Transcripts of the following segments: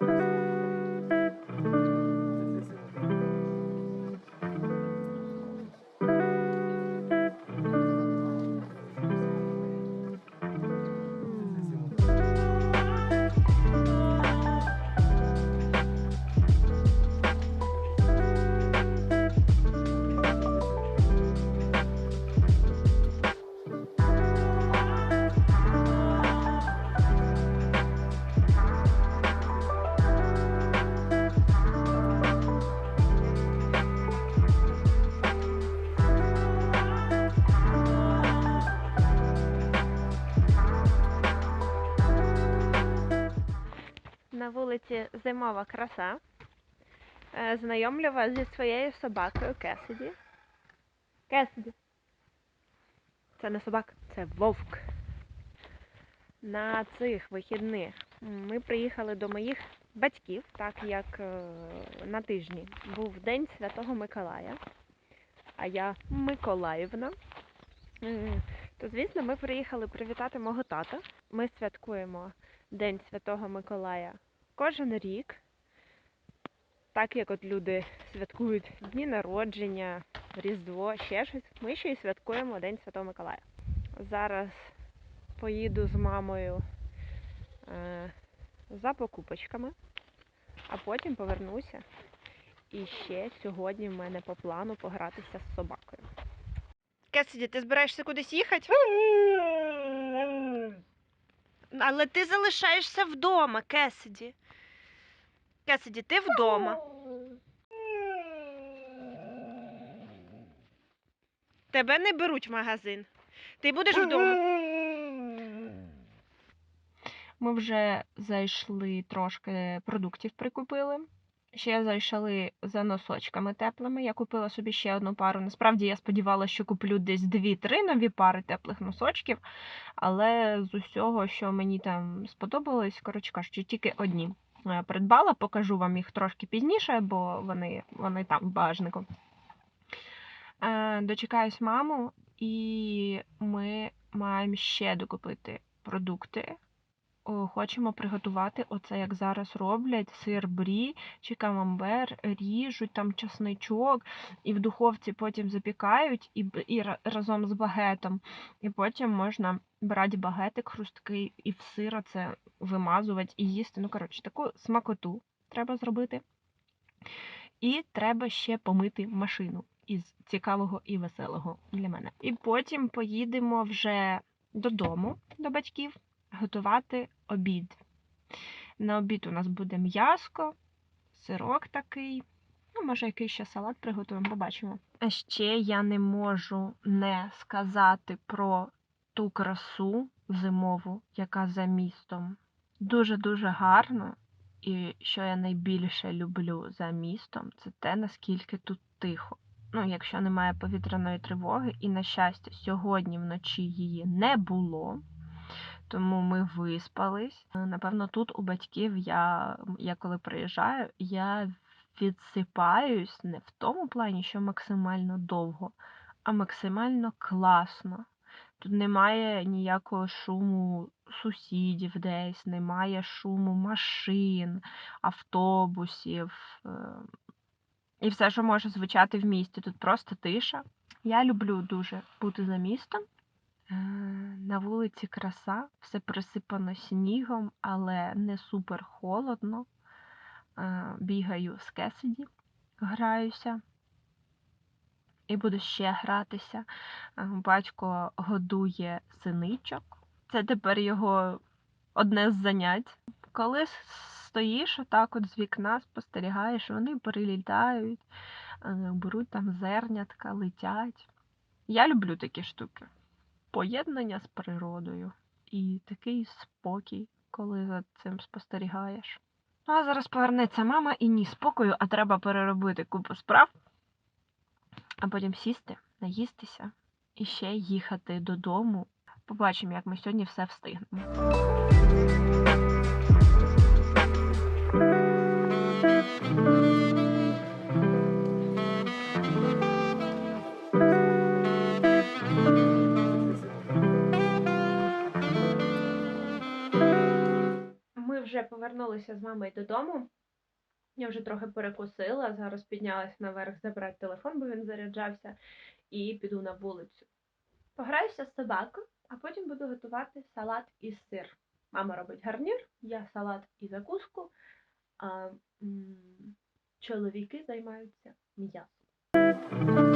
На вулиці Зимова краса. Е, Знайомлю вас зі своєю собакою Кесіді. Кесіді. Це не собака, це вовк. На цих вихідних ми приїхали до моїх батьків, так як е, на тижні був День Святого Миколая, а я Миколаївна. То, звісно, ми приїхали привітати мого тата. Ми святкуємо День Святого Миколая кожен рік, так як от люди святкують дні народження, Різдво, ще щось, ми ще й святкуємо День Святого Миколая. Зараз поїду з мамою е, за покупочками, а потім повернуся. І ще сьогодні в мене по плану погратися з собакою. Кесіді, ти збираєшся кудись їхати? Але ти залишаєшся вдома, Кесіді. Кесіді, ти вдома. Тебе не беруть в магазин. Ти будеш вдома. Ми вже зайшли трошки продуктів прикупили. Ще зайшли за носочками теплими. Я купила собі ще одну пару. Насправді я сподівалася, що куплю десь дві-три нові пари теплих носочків, але з усього, що мені там сподобалось, коротше кажучи, тільки одні е, придбала. Покажу вам їх трошки пізніше, бо вони, вони там в багажнику. Е, Дочекаюсь маму, і ми маємо ще докупити продукти. Хочемо приготувати оце, як зараз роблять, сир брі чи камамбер, ріжуть там часничок, і в духовці потім запікають і, і разом з багетом. І потім можна брати багетик хрусткий і в сира це вимазувати і їсти. Ну, коротше, таку смакоту треба зробити. І треба ще помити машину із цікавого і веселого для мене. І потім поїдемо вже додому до батьків готувати обід. На обід у нас буде м'яско, сирок такий. Ну, може, якийсь ще салат приготуємо, побачимо. А ще я не можу не сказати про ту красу зимову, яка за містом. Дуже-дуже гарно. І що я найбільше люблю за містом, це те, наскільки тут тихо. Ну, якщо немає повітряної тривоги, і, на щастя, сьогодні вночі її не було, тому ми виспались. Е, Напевно, тут у батьків я, я коли приїжджаю, я відсипаюсь не в тому плані, що максимально довго, а максимально класно. Тут немає ніякого шуму сусідів десь, немає шуму машин, автобусів е, і все, що може звучати в місті. Тут просто тиша. Я люблю дуже бути за містом. Е, На вулиці краса, все присипано снігом, але не супер холодно. Е, Бігаю з Кесіді, граюся. І буду ще гратися. Е, Батько годує синичок. Це тепер його одне з занять. Коли стоїш отак от з вікна, спостерігаєш, вони перелітають, беруть там зернятка, летять. Я люблю такі штуки поєднання з природою і такий спокій, коли за цим спостерігаєш. Ну, а зараз повернеться мама і ні спокою, а треба переробити купу справ, а потім сісти, наїстися і ще їхати додому. Побачимо, як ми сьогодні все встигнемо. Повернулися. з мамою додому. Я вже трохи перекусила, зараз піднялася наверх забрати телефон, бо він заряджався, і піду на вулицю. Пограюся з собакою, а потім буду готувати салат із сир. Мама робить гарнір, я салат і закуску, а м, чоловіки займаються м'ясом.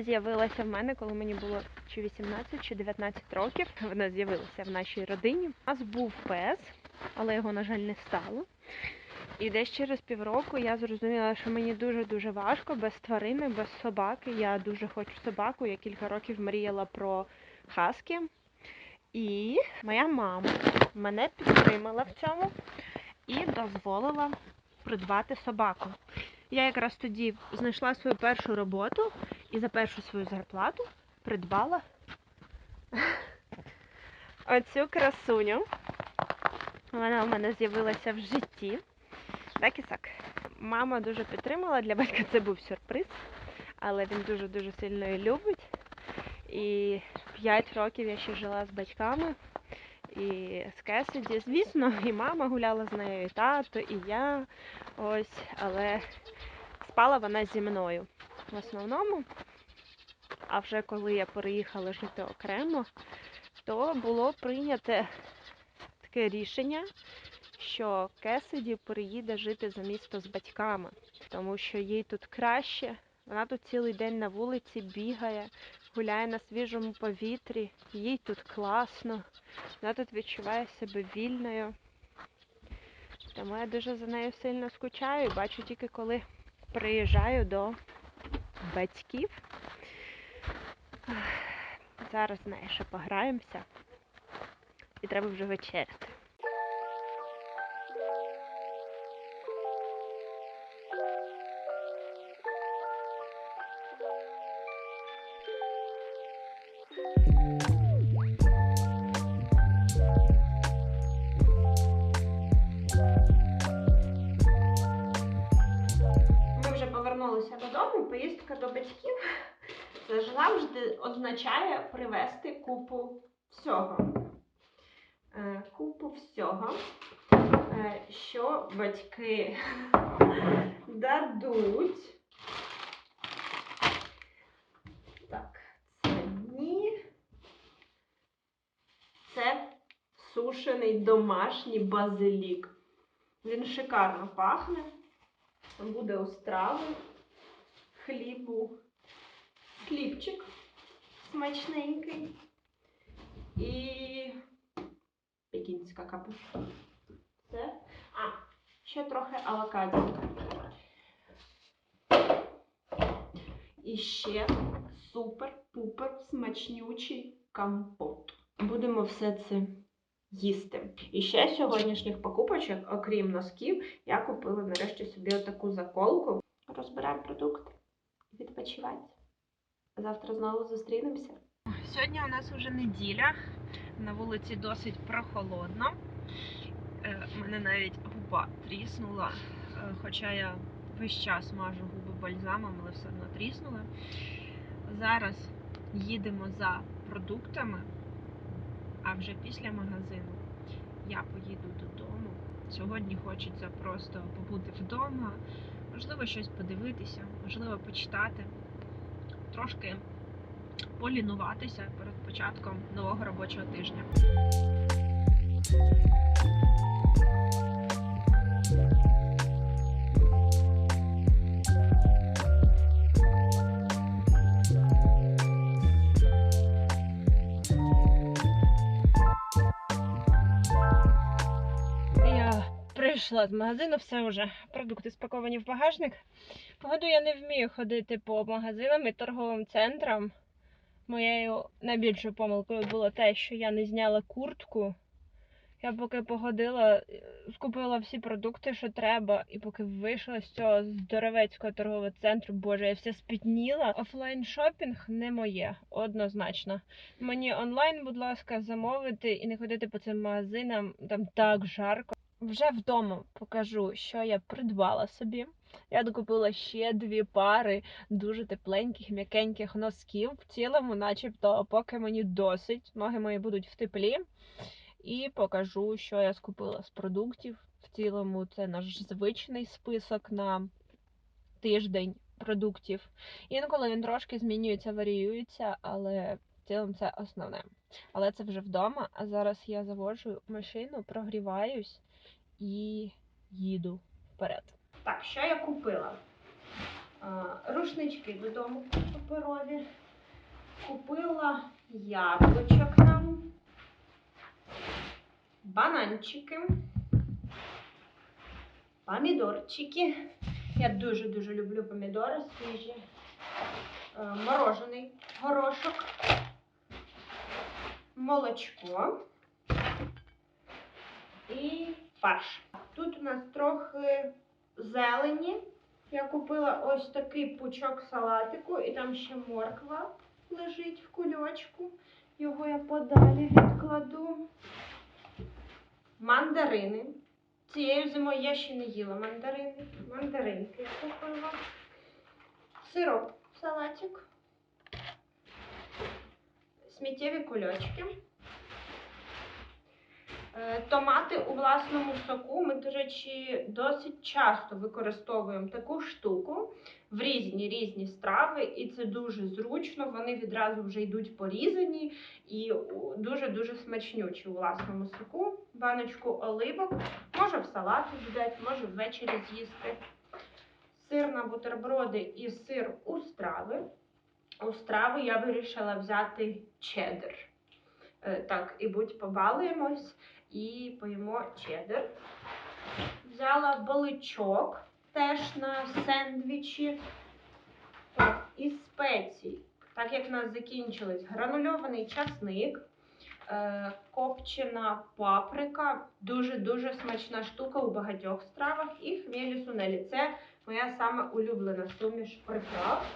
Е, з'явилася в мене, коли мені було чи 18, чи 19 років. Вона з'явилася в нашій родині. У нас був пес, але його, на жаль, не стало. І десь через півроку я зрозуміла, що мені дуже-дуже важко без тварини, без собаки. Я дуже хочу собаку. Я кілька років мріяла про хаски. І моя мама мене підтримала в цьому і дозволила придбати собаку. Я якраз тоді знайшла свою першу роботу і за першу свою зарплату придбала оцю красуню. Вона у мене з'явилася в житті. Так і так. Мама дуже підтримала, для батька це був сюрприз, але він дуже-дуже сильно її любить. І 5 років я ще жила з батьками і з Кесіді. Звісно, і мама гуляла з нею, і тато, і я. Ось, але спала вона зі мною в основному. А вже коли я переїхала жити окремо, то було прийняте таке рішення, що Кесиді переїде жити за місто з батьками, тому що їй тут краще. Вона тут цілий день на вулиці бігає, гуляє на свіжому повітрі, їй тут класно, вона тут відчуває себе вільною. Тому я дуже за нею сильно скучаю. і Бачу тільки коли приїжджаю до батьків. Зараз з нею пограємося. І треба вже вечеряти. Означає привезти купу всього. Е, Купу всього, е, що батьки дадуть. Так, це ні. Це сушений домашній базилік. Він шикарно пахне. Буде у страви, хлібу, хлібчик смачненький і пекінська капуста. Це. А, ще трохи авокадінка. І ще супер-пупер смачнючий компот. Будемо все це їсти. І ще з сьогоднішніх покупочок, окрім носків, я купила нарешті собі отаку заколку. Розбираємо продукти і відпочивати. Завтра знову зустрінемося. Сьогодні у нас вже неділя. На вулиці досить прохолодно. Е, мене навіть губа тріснула, е, хоча я весь час мажу губи бальзамом, але все одно тріснула. Зараз їдемо за продуктами, а вже після магазину я поїду додому. Сьогодні хочеться просто побути вдома, можливо, щось подивитися, можливо, почитати, трошки полінуватися перед початком нового робочого тижня. Прийшла з магазину, все вже продукти спаковані в багажник. Погоду я не вмію ходити по магазинам і торговим центрам. Моєю найбільшою помилкою було те, що я не зняла куртку. Я поки походила, е, скупила всі продукти, що треба, і поки вийшла з цього здоровецького торгового центру, боже, я вся спітніла. Офлайн шопінг не моє, однозначно. Мені онлайн, будь ласка, замовити і не ходити по цим магазинам, там так жарко. Вже вдома покажу, що я придбала собі. Я докупила ще дві пари дуже тепленьких, м'якеньких носків. В цілому, начебто, поки мені досить, ноги мої будуть в теплі. І покажу, що я скупила з продуктів. В цілому, це наш звичний список на тиждень продуктів. Інколи він трошки змінюється, варіюється, але в цілому це основне. Але це вже вдома. А зараз я заводжу машину, прогріваюсь і їду вперед. Так, що я купила? Рушнички додому паперові. Купила яблучок нам, бананчики, помідорчики. Я дуже-дуже люблю помідори свіжі, морожений горошок, молочко і фарш. Тут у нас трохи зелені. Я купила ось такий пучок салатику, і там ще морква лежить в кульочку. Його я подалі відкладу. Мандарини. Цією зимою я ще не їла мандарини. Мандаринки я купила. Сироп, салатик. Сміттєві кульочки. Е, Томати у власному соку. Ми, до речі, досить часто використовуємо таку штуку в різні різні страви, і це дуже зручно. Вони відразу вже йдуть порізані і дуже-дуже смачнючі у власному соку. Баночку оливок. Може в салат додати, може ввечері з'їсти. Сир на бутерброди і сир у страви. У страви я вирішила взяти чеддер. Е, Так, і будь побалуємось і поїмо чеддер. Взяла баличок теж на сендвічі. Так, і спецій. Так як в нас закінчились гранульований часник, е, копчена паприка, дуже-дуже смачна штука у багатьох стравах, і хмелі сунелі. Це моя саме улюблена суміш приправ.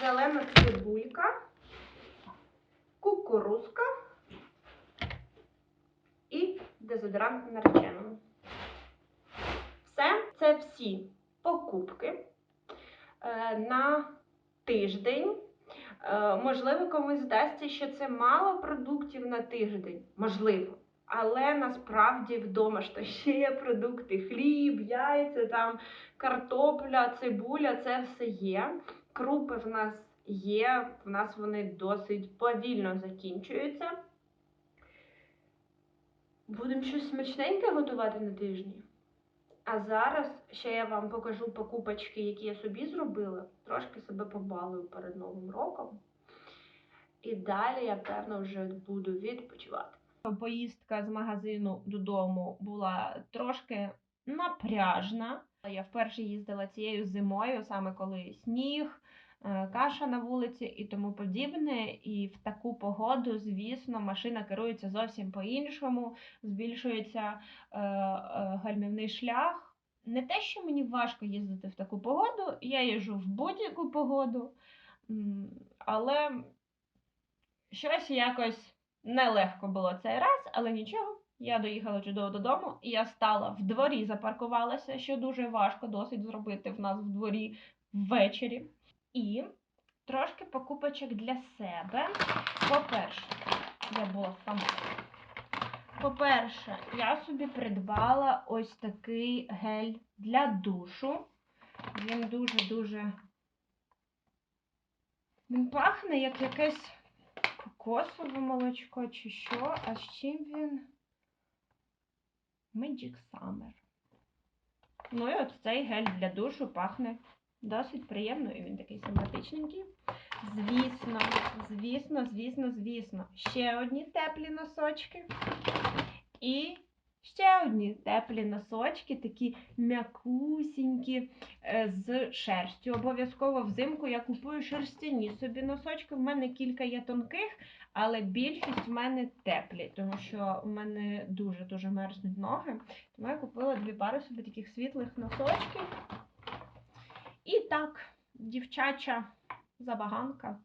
Зелена цибулька, кукурузка і дезодорант нареченого. Все, це всі покупки е, на тиждень. Е, можливо, комусь здасться, що це мало продуктів на тиждень. Можливо. Але насправді вдома ж то ще є продукти: хліб, яйця, там, картопля, цибуля це все є. Крупи в нас є, в нас вони досить повільно закінчуються. Будемо щось смачненьке готувати на тижні. А зараз ще я вам покажу покупочки, які я собі зробила. Трошки себе побалую перед Новим роком. І далі я, певно, вже буду відпочивати. Поїздка з магазину додому була трошки напряжна. Я вперше їздила цією зимою, саме коли сніг, каша на вулиці і тому подібне. І в таку погоду, звісно, машина керується зовсім по-іншому, збільшується е, е, гальмівний шлях. Не те, що мені важко їздити в таку погоду, я їжджу в будь-яку погоду, але щось якось нелегко було цей раз, але нічого. Я доїхала чудово додому, і я стала в дворі, запаркувалася, що дуже важко досить зробити в нас в дворі ввечері. І трошки покупочок для себе. По-перше, я була сама. По-перше, я собі придбала ось такий гель для душу. Він дуже-дуже. Він пахне як якесь кокосове молочко чи що, а з чим він? Magic Summer. Ну і от цей гель для душу пахне досить приємно, і він такий симпатичненький. Звісно, звісно, звісно, звісно. Ще одні теплі носочки. І ще одні теплі носочки, такі м'якусінькі е, з шерстю. Обов'язково взимку я купую шерстяні собі носочки. В мене кілька є тонких, але більшість в мене теплі, тому що в мене дуже-дуже мерзнуть ноги. Тому я купила дві пари собі таких світлих носочків. І так, дівчача забаганка.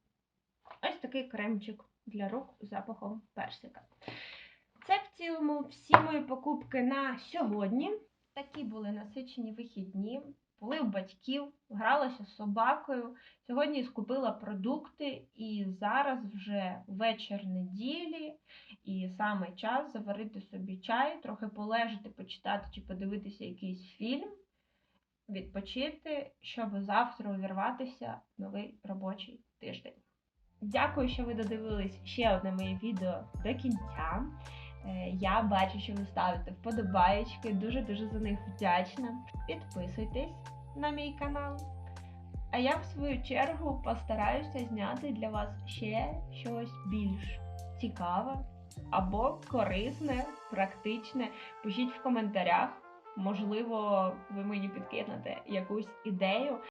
Ось такий кремчик для рук з запахом персика. Це в цілому всі мої покупки на сьогодні. Такі були насичені вихідні. Були у батьків, гралася з собакою. Сьогодні скупила продукти, і зараз вже вечір неділі, і саме час заварити собі чай, трохи полежати, почитати чи подивитися якийсь фільм, відпочити, щоб завтра увірватися в новий робочий тиждень. Дякую, що ви додивились ще одне моє відео до кінця. Е, Я бачу, що ви ставите вподобаєчки, дуже-дуже за них вдячна. Підписуйтесь на мій канал. А я, в свою чергу, постараюся зняти для вас ще щось більш цікаве або корисне, практичне. Пишіть в коментарях. Можливо, ви мені підкинете якусь ідею.